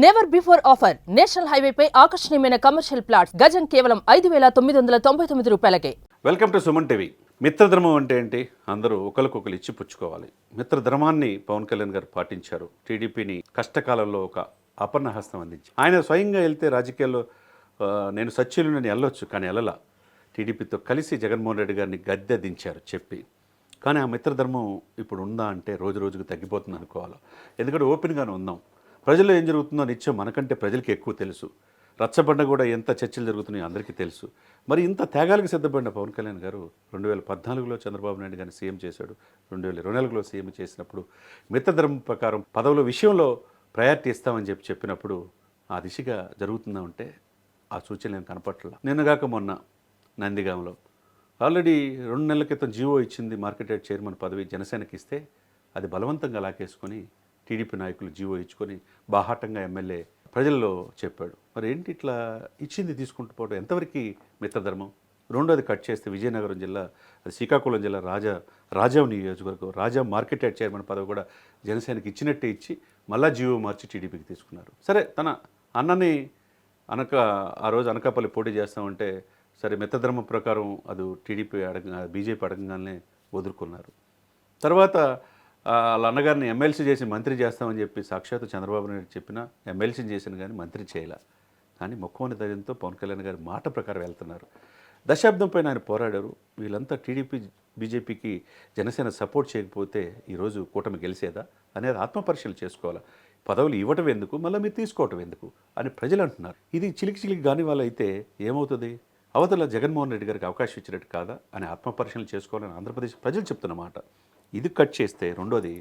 Never before offer national హైవేపై ఆకర్షణీయమైన commercial plots గజం కేవలం ఐదు వేల తొమ్మిది వందల తొంభై తొమ్మిది రూపాయలకే. వెల్కమ్ టు సుమన్ టీవీ మిత్రధర్మం అంటే ఏంటి? అందరూ ఒకరికొకరు ఇచ్చి పుచ్చుకోవాలి. మిత్రధర్మాన్ని పవన్ కళ్యాణ్ గారు పాటించారు. టీడీపీని కష్టకాలంలో ఒక అపర్ణ హస్తం అందించి ఆయన స్వయంగా వెళ్తే రాజకీయాల్లో నేను సచ్యులు నేను వెళ్ళొచ్చు కానీ వెళ్ళలా. టీడీపీతో కలిసి జగన్మోహన్ రెడ్డి గారిని గద్దె దించారు చెప్పి. కానీ ఆ మిత్రధర్మం ఇప్పుడు ఉందా అంటే రోజు రోజుకు తగ్గిపోతుంది అనుకోవాలి ఎందుకంటే ఓపెన్గానే ఉందాం ప్రజల్లో ఏం జరుగుతుందో నిత్యం మనకంటే ప్రజలకి ఎక్కువ తెలుసు. రచ్చబండ కూడా ఎంత చర్చలు జరుగుతున్నాయో అందరికీ తెలుసు. మరి ఇంత త్యాగాలకు సిద్ధపడిన పవన్ కళ్యాణ్ గారు రెండు వేల పద్నాలుగులో చంద్రబాబు నాయుడు గారిని సీఎం చేశాడు. రెండు వేల ఇరవై నాలుగులో సీఎం చేసినప్పుడు మిత్రధర్మం ప్రకారం పదవుల విషయంలో ప్రయారిటీ ఇస్తామని చెప్పి చెప్పినప్పుడు ఆ దిశగా జరుగుతుందా ఉంటే ఆ సూచనలు నేను కనపట్ల నిన్నగాక మొన్న నందిగాంలో ఆల్రెడీ రెండు నెలల క్రితం జీవో ఇచ్చింది మార్కెట్ చైర్మన్ పదవి జనసేనకి ఇస్తే అది బలవంతంగా లాకేసుకొని టీడీపీ నాయకులు జీవో ఇచ్చుకొని బాహాటంగా ఎమ్మెల్యే ప్రజల్లో చెప్పాడు. మరి ఏంటి ఇట్లా ఇచ్చింది తీసుకుంటూ పోవడం? ఎంతవరకు మిత్రధర్మం రెండోది కట్ చేస్తే విజయనగరం జిల్లా అది శ్రీకాకుళం జిల్లా రాజా రాజా నియోజకవర్గం రాజా మార్కెట్ యాడ్ చైర్మన్ పదవి కూడా జనసేనకి ఇచ్చినట్టే ఇచ్చి మళ్ళా జీవో మార్చి టీడీపీకి తీసుకున్నారు. సరే తన అన్నని అనక ఆ రోజు అనకాపల్లి పోటీ చేస్తామంటే సరే మిత్రధర్మం ప్రకారం అది టీడీపీ అడగ బీజేపీ అడగంగానే వదులుకున్నారు. తర్వాత వాళ్ళ అన్నగారిని ఎమ్మెల్సీ చేసి మంత్రి చేస్తామని చెప్పి సాక్షాత్ చంద్రబాబు నాయుడు చెప్పిన ఎమ్మెల్సీని చేసిన కానీ మంత్రి చేయలే. కానీ మొక్కవని ధైర్యంతో పవన్ కళ్యాణ్ గారి మాట ప్రకారం వెళ్తున్నారు. దశాబ్దం పైన ఆయన పోరాడారు. వీళ్ళంతా టీడీపీ బీజేపీకి జనసేన సపోర్ట్ చేయకపోతే ఈరోజు కూటమి గెలిచేదా అనేది ఆత్మపరిశీలన చేసుకోవాలి. పదవులు ఇవ్వటం ఎందుకు? మళ్ళీ మీరు తీసుకోవటం ఎందుకు? అని ప్రజలు అంటున్నారు. ఇది చిలికి చిలికి కాని వాళ్ళు అయితే ఏమవుతుంది? అవతల జగన్మోహన్ రెడ్డి గారికి అవకాశం ఇచ్చినట్టు కాదా? అని ఆత్మపరిశీలన చేసుకోవాలని ఆంధ్రప్రదేశ్ ప్రజలు చెప్తున్న మాట. ఇది కట్ చేస్తే రెండోది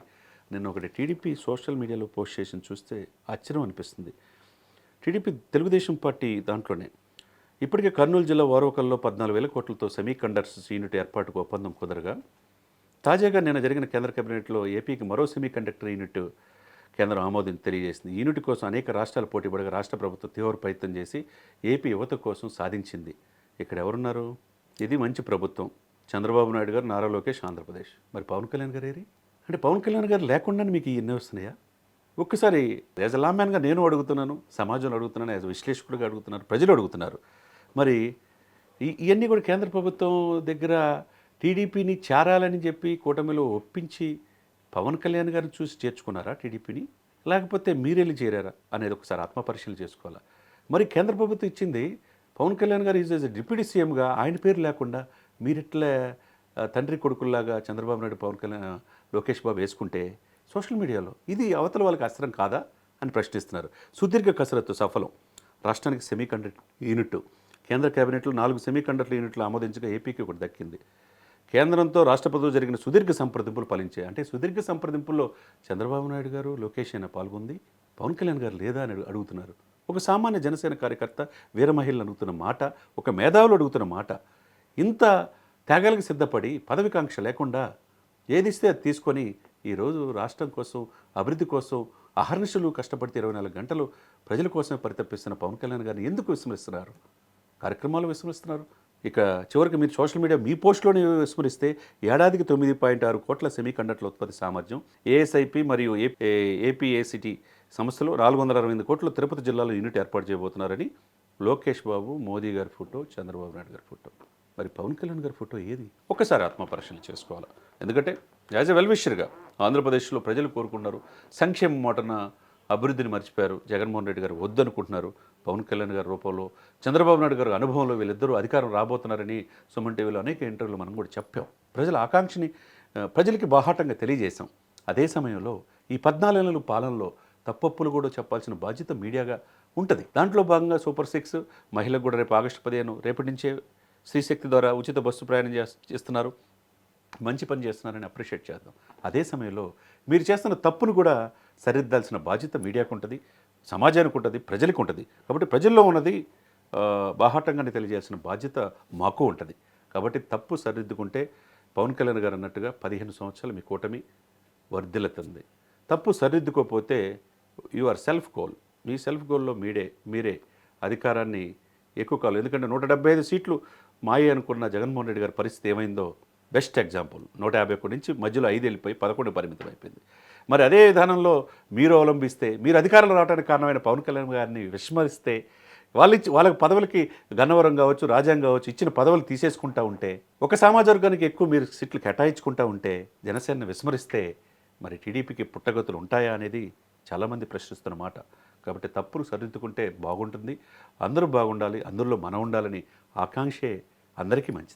నిన్న ఒకటి టీడీపీ సోషల్ మీడియాలో పోస్ట్ చేసిన చూస్తే ఆశ్చర్యం అనిపిస్తుంది. టీడీపీ తెలుగుదేశం పార్టీ దాంట్లోనే. ఇప్పటికే కర్నూలు జిల్లా వారోకల్లో పద్నాలుగు వేల కోట్లతో సెమీ కండక్టర్స్ యూనిట్ ఏర్పాటుకు ఒప్పందం కుదరగా తాజాగా నిన్న జరిగిన కేంద్ర కేబినెట్లో ఏపీకి మరో సెమీ కండక్టర్ యూనిట్ కేంద్రం ఆమోదం తెలియజేసింది. యూనిట్ కోసం అనేక రాష్ట్రాలు పోటీపడగా రాష్ట్ర ప్రభుత్వం తీవ్ర ప్రయత్నం చేసి ఏపీ యువత కోసం సాధించింది. ఇక్కడ ఎవరున్నారు? ఇది మంచి ప్రభుత్వం. చంద్రబాబు నాయుడు గారు నారా లోకేష్ ఆంధ్రప్రదేశ్. మరి పవన్ కళ్యాణ్ గారు ఏరి? అంటే పవన్ కళ్యాణ్ గారు లేకుండానే మీకు ఇన్ని వస్తున్నాయా? ఒక్కసారి యాజ్ అ లామ్యాన్గా నేను అడుగుతున్నాను సమాజంలో అడుగుతున్నాను యాజ్ విశ్లేషకుడిగా అడుగుతున్నారు ప్రజలు అడుగుతున్నారు. మరి ఈ- ఇవన్నీ కూడా కేంద్ర ప్రభుత్వం దగ్గర టీడీపీని చేరాలని చెప్పి కూటమిలో ఒప్పించి పవన్ కళ్యాణ్ గారిని చూసి చేర్చుకున్నారా టీడీపీని? లేకపోతే మీరెళ్ళి చేరారా అనేది ఒకసారి ఆత్మపరిశీలన చేసుకోవాలా? మరి కేంద్ర ప్రభుత్వం ఇచ్చింది పవన్ కళ్యాణ్ గారు ఈజ్ డిప్యూటీ సీఎంగా ఆయన పేరు లేకుండా మీరిట్లా తండ్రి కొడుకుల్లాగా చంద్రబాబు నాయుడు పవన్ కళ్యాణ్ లోకేష్ బాబు వేసుకుంటే సోషల్ మీడియాలో ఇది అవతల వాళ్ళకి అస్త్రం కాదా అని ప్రశ్నిస్తున్నారు. సుదీర్ఘ కసరత్తు సఫలం. రాష్ట్రానికి సెమీ కండక్టర్ యూనిట్ కేంద్ర కేబినెట్లో నాలుగు సెమీ కండక్టర్ యూనిట్లు ఆమోదించగా ఏపీకి ఒకటి దక్కింది. కేంద్రంతో రాష్ట్ర జరిగిన సుదీర్ఘ సంప్రదింపులు ఫలించాయి. అంటే సుదీర్ఘ సంప్రదింపుల్లో చంద్రబాబు నాయుడు గారు లోకేష్ అయినా పాల్గొంది పవన్ కళ్యాణ్ గారు లేదా అని అడుగుతున్నారు. ఒక సామాన్య జనసేన కార్యకర్త వీరమహిళలు అడుగుతున్న మాట ఒక మేధావులు అడుగుతున్న మాట ఇంత త్యాగాలకు సిద్ధపడి పదవికాంక్ష లేకుండా ఏదిస్తే అది తీసుకొని ఈరోజు రాష్ట్రం కోసం అభివృద్ధి కోసం అహర్నిశలు కష్టపడితే ఇరవై నాలుగు గంటలు ప్రజల కోసమే పరితపిస్తున్న పవన్ కళ్యాణ్ గారిని ఎందుకు విస్మరిస్తున్నారు? కార్యక్రమాలు విస్మరిస్తున్నారు? ఇక చివరికి మీరు సోషల్ మీడియా మీ పోస్టులోనే విస్మరిస్తే ఏడాదికి తొమ్మిది పాయింట్ ఆరు కోట్ల సెమీ కండక్టర్ల ఉత్పత్తి సామర్థ్యం ఏఎస్ఐపి మరియు ఏపీఏసిటీ సంస్థలు నాలుగు వందల అరవై ఎనిమిది కోట్లు తిరుపతి జిల్లాలో యూనిట్ ఏర్పాటు చేయబోతున్నారని లోకేష్ బాబు మోదీ గారి ఫోటో చంద్రబాబు నాయుడు గారి ఫోటో. మరి పవన్ కళ్యాణ్ గారి ఫోటో ఏది? ఒక్కసారి ఆత్మపరిశీలన చేసుకోవాలి? ఎందుకంటే యాజ్ ఎ వెల్విషర్గా ఆంధ్రప్రదేశ్లో ప్రజలు కోరుకున్నారు సంక్షేమ మాటన అభివృద్ధిని మర్చిపోయారు. జగన్మోహన్ రెడ్డి గారు వద్దనుకుంటున్నారు. పవన్ కళ్యాణ్ గారి రూపంలో చంద్రబాబు నాయుడు గారి అనుభవంలో వీళ్ళిద్దరూ అధికారం రాబోతున్నారని సుమన్ టీవీలో అనేక ఇంటర్వ్యూలు మనం కూడా చెప్పాం. ప్రజల ఆకాంక్షని ప్రజలకి బాహాటంగా తెలియజేశాం. అదే సమయంలో ఈ పద్నాలుగు నెలల పాలనలో తప్పప్పులు కూడా చెప్పాల్సిన బాధ్యత మీడియాగా ఉంటుంది. దాంట్లో భాగంగా సూపర్ సిక్స్ మహిళకు కూడా రేపు ఆగస్టు పదిహేను రేపటి నుంచే శ్రీశక్తి ద్వారా ఉచిత బస్సు ప్రయాణం చేస్తున్నారు. మంచి పని చేస్తున్నారని అప్రిషియేట్ చేద్దాం. అదే సమయంలో మీరు చేస్తున్న తప్పును కూడా సరిదిద్దాల్సిన బాధ్యత మీడియాకు ఉంటుంది సమాజానికి ఉంటుంది ప్రజలకు ఉంటుంది. కాబట్టి ప్రజల్లో ఉన్నది బాహాటంగానే తెలియజేయాల్సిన బాధ్యత మాకు ఉంటుంది. కాబట్టి తప్పు సరిదిద్దుకుంటే పవన్ కళ్యాణ్ గారు అన్నట్టుగా పదిహేను సంవత్సరాలు మీ కూటమి వర్ధిల్లుతుంది. తప్పు సరిదిద్దుకోకపోతే యు ఆర్ సెల్ఫ్ గోల్. మీ సెల్ఫ్ గోల్లో మీడే మీరే అధికారాన్ని ఎక్కువ కాలం ఎందుకంటే నూట డెబ్బై ఐదు సీట్లు మాయే అనుకున్న జగన్మోహన్ రెడ్డి గారి పరిస్థితి ఏమైందో బెస్ట్ ఎగ్జాంపుల్. నూట యాభై ఒకటి నుంచి మధ్యలో ఐదు వెళ్ళిపోయి పదకొండు పరిమితం అయిపోయింది మరి అదే విధానంలో మీరు అవలంబిస్తే మీరు అధికారంలో రావడానికి కారణమైన పవన్ కళ్యాణ్ గారిని విస్మరిస్తే వాళ్ళు ఇచ్చి వాళ్ళకి పదవులకి గన్నవరం కావచ్చు రాజ్యాంగం కావచ్చు ఇచ్చిన పదవులు తీసేసుకుంటా ఉంటే ఒక సమాజ వర్గానికి ఎక్కువ మీరు సీట్లు కేటాయించుకుంటా ఉంటే జనసేనని విస్మరిస్తే మరి టీడీపీకి పుట్టగతులు ఉంటాయా అనేది చాలామంది ప్రశ్నిస్తున్న మాట. కాబట్టి తప్పులు సరిదిద్దుకుంటే బాగుంటుంది. అందరూ బాగుండాలి అందరిలో మనం ఉండాలని ఆకాంక్షే అందరికీ మంచిది.